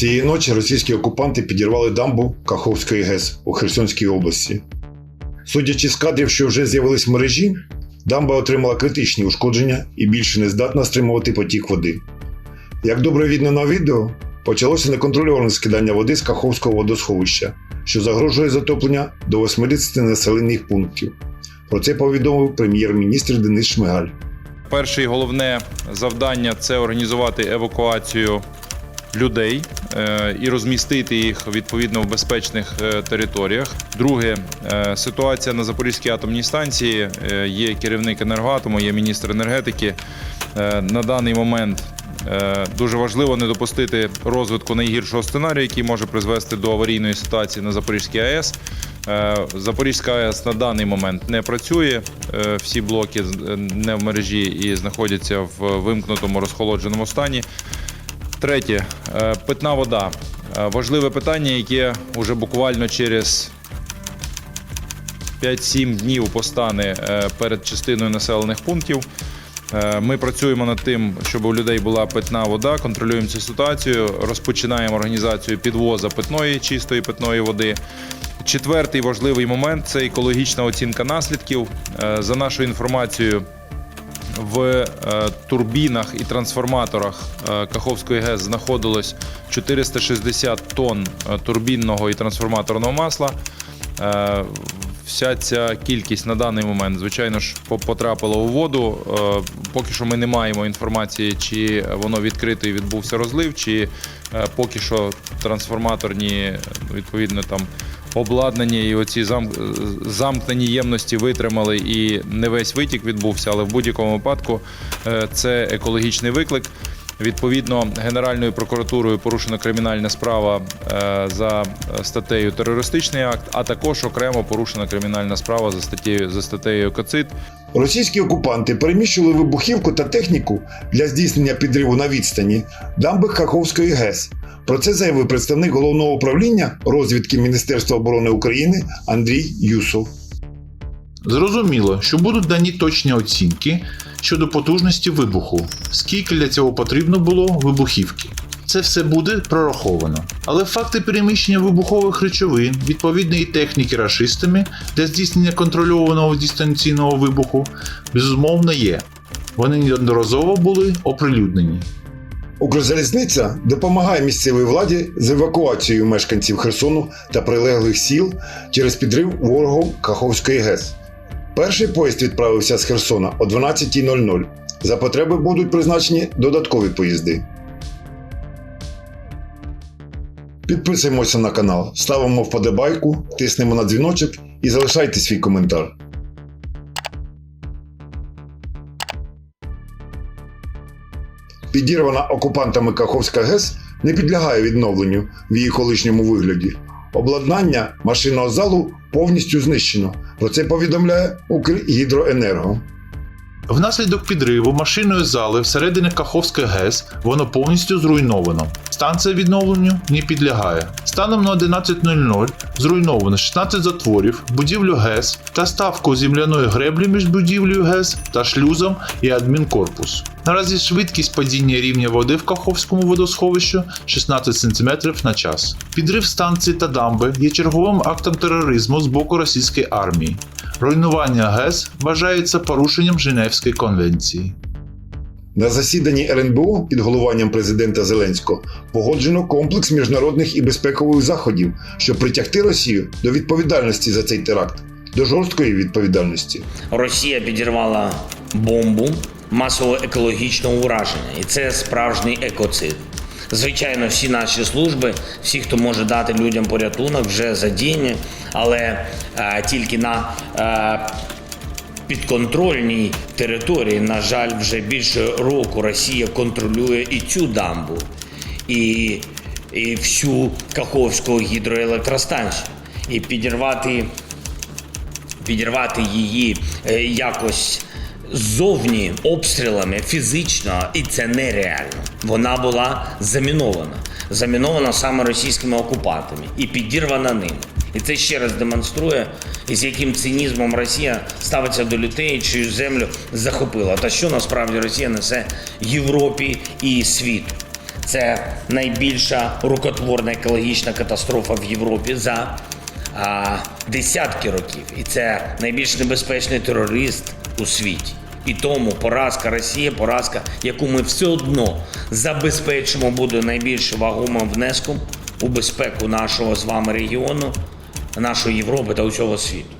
Цієї ночі російські окупанти підірвали дамбу Каховської ГЕС у Херсонській області. Судячи з кадрів, що вже з'явились в мережі, дамба отримала критичні ушкодження і більше не здатна стримувати потік води. Як добре видно на відео, почалося неконтрольоване скидання води з Каховського водосховища, що загрожує затоплення до 80 населених пунктів. Про це повідомив прем'єр-міністр Денис Шмигаль. Перше і головне завдання це організувати евакуацію людей е, і розмістити їх відповідно в безпечних е, територіях. Друге, е, ситуація на Запорізькій атомній станції. Є керівник енергоатому, є міністр енергетики. На даний момент дуже важливо не допустити розвитку найгіршого сценарію, який може призвести до аварійної ситуації на Запорізькій АЕС. Запорізька АЕС на даний момент не працює. Всі блоки не в мережі і знаходяться в вимкнутому розхолодженому стані. Третє е, питна вода. Е, Важливе питання, яке вже буквально через 5-7 днів постане е, перед частиною населених пунктів. Ми працюємо над тим, щоб у людей була питна вода, контролюємо цю ситуацію, розпочинаємо організацію підвоза питної чистої питної води. Четвертий важливий момент це екологічна оцінка наслідків. За нашою інформацією, в е, турбінах і трансформаторах е, Каховської ГЕС знаходилось 460 тонн е, турбінного і трансформаторного масла. Вся ця кількість на даний момент, звичайно ж, потрапила у воду. Поки що ми не маємо інформації, чи воно відкрито і відбувся розлив, чи поки що трансформаторні відповідно там обладнання і оці зам... замкнені ємності витримали і не весь витік відбувся, але в будь-якому випадку е, це екологічний виклик. Відповідно, Генеральною прокуратурою порушена кримінальна справа е, за статтею терористичний акт, а також окремо порушена кримінальна справа за статтею за статтею екоцид. Російські окупанти переміщували вибухівку та техніку для здійснення підриву на відстані дамби Каховської ГЕС. Про це заявив представник головного управління розвідки Міністерства оборони України Андрій Юсов. Зрозуміло, що будуть дані точні оцінки щодо потужності вибуху, скільки для цього потрібно було вибухівки. Це все буде прораховано. Але факти переміщення вибухових речовин, відповідної техніки рашистами для здійснення контрольованого дистанційного вибуху, безумовно є. Вони неодноразово були оприлюднені. Укрзалізниця допомагає місцевій владі з евакуацією мешканців Херсону та прилеглих сіл через підрив ворогом Каховської ГЕС. Перший поїзд відправився з Херсона о 12.00. За потреби будуть призначені додаткові поїзди. Підписуємося на канал, ставимо вподобайку, тиснемо на дзвіночок і залишайте свій коментар. Підірвана окупантами Каховська ГЕС не підлягає відновленню в її колишньому вигляді. Обладнання машинного залу повністю знищено. Про це повідомляє Укргідроенерго. Внаслідок підриву машинної зали всередині Каховської ГЕС воно повністю зруйновано. Станція відновленню не підлягає. Станом на 11.00 зруйновано 16 затворів, будівлю ГЕС та ставку земляної греблі між будівлею ГЕС та шлюзом і адмінкорпус. Наразі швидкість падіння рівня води в Каховському водосховищі 16 см на час. Підрив станції та дамби є черговим актом тероризму з боку російської армії. Руйнування ГЕС вважається порушенням Женевської конвенції. На засіданні РНБО під головуванням президента Зеленського погоджено комплекс міжнародних і безпекових заходів, щоб притягти Росію до відповідальності за цей теракт, до жорсткої відповідальності. Росія підірвала бомбу масового екологічного ураження, і це справжній екоцид. Звичайно, всі наші служби, всі, хто може дати людям порятунок, вже задіяні, але е, тільки на е, підконтрольній території, на жаль, вже більше року Росія контролює і цю дамбу, і, і всю Каховську гідроелектростанцію. І підірвати підірвати її е, якось ззовні обстрілами фізично, і це нереально. Вона була замінована. Замінована саме російськими окупантами і підірвана ними. І це ще раз демонструє, з яким цинізмом Росія ставиться до людей, чию землю захопила. Та що насправді Росія несе Європі і світу. Це найбільша рукотворна екологічна катастрофа в Європі за а, десятки років. І це найбільш небезпечний терорист у світі. І тому поразка Росії, поразка, яку ми все одно забезпечимо, буде найбільш вагомим внеском у безпеку нашого з вами регіону, нашої Європи та усього світу.